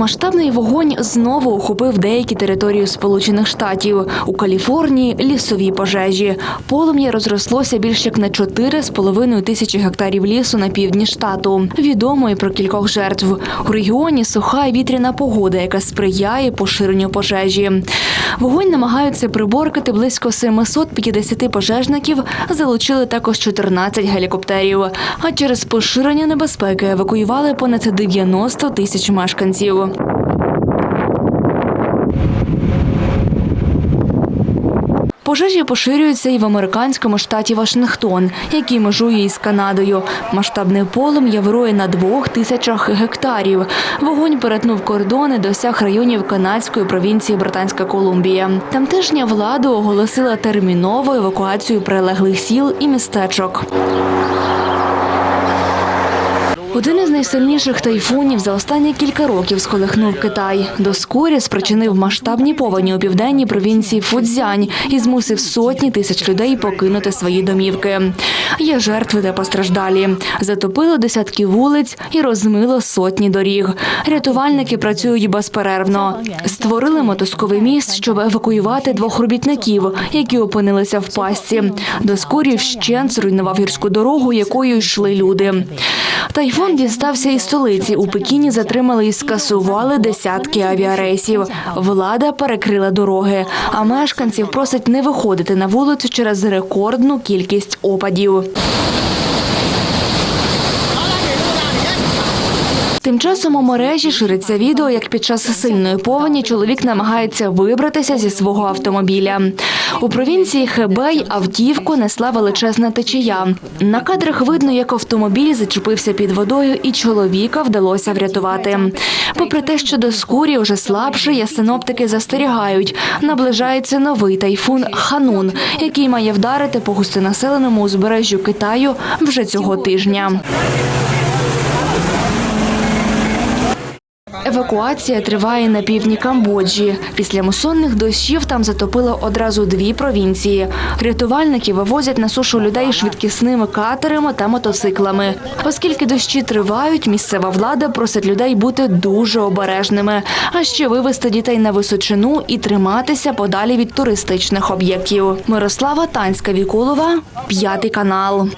Масштабний вогонь знову охопив деякі території Сполучених Штатів. У Каліфорнії лісові пожежі. Полум'я розрослося більш як на 4,5 тисячі гектарів лісу на півдні штату. Відомо і про кількох жертв. У регіоні суха і вітряна погода, яка сприяє поширенню пожежі. Вогонь намагаються приборкати близько 750 пожежників. Залучили також 14 гелікоптерів. А через поширення небезпеки евакуювали понад 90 тисяч мешканців. Пожежі поширюються і в американському штаті Вашингтон, який межує із Канадою. Масштабне полум'я вирує на двох тисячах гектарів. Вогонь перетнув кордони, досяг районів канадської провінції Британська Колумбія. Тамтешня влада оголосила термінову евакуацію прилеглих сіл і містечок. Один із найсильніших тайфунів за останні кілька років сколихнув Китай. Доскорі спричинив масштабні повені у південній провінції Фудзянь і змусив сотні тисяч людей покинути свої домівки. Є жертви та постраждалі. Затопило десятки вулиць і розмило сотні доріг. Рятувальники працюють безперервно. Створили мотузковий міст, щоб евакуювати двох робітників, які опинилися в пастці. Доскорі вщент зруйнував гірську дорогу, якою йшли люди. Тайфун дістався із столиці. У Пекіні затримали і скасували десятки авіарейсів. Влада перекрила дороги, а мешканців просить не виходити на вулицю через рекордну кількість опадів. Тим часом у мережі шириться відео, як під час сильної повені чоловік намагається вибратися зі свого автомобіля. У провінції Хебей автівку несла величезна течія. На кадрах видно, як автомобіль зачепився під водою, і чоловіка вдалося врятувати. Попри те, що до скурі вже слабше, синоптики застерігають. Наближається новий тайфун Ханун, який має вдарити по густонаселеному узбережжю Китаю вже цього тижня. Евакуація триває на півдні Камбоджі. Після мусонних дощів там затопило одразу дві провінції. Рятувальники вивозять на сушу людей швидкісними катерами та мотоциклами. Оскільки дощі тривають, місцева влада просить людей бути дуже обережними, а ще вивезти дітей на височину і триматися подалі від туристичних об'єктів. Мирослава Танська Вікулова, п'ятий канал.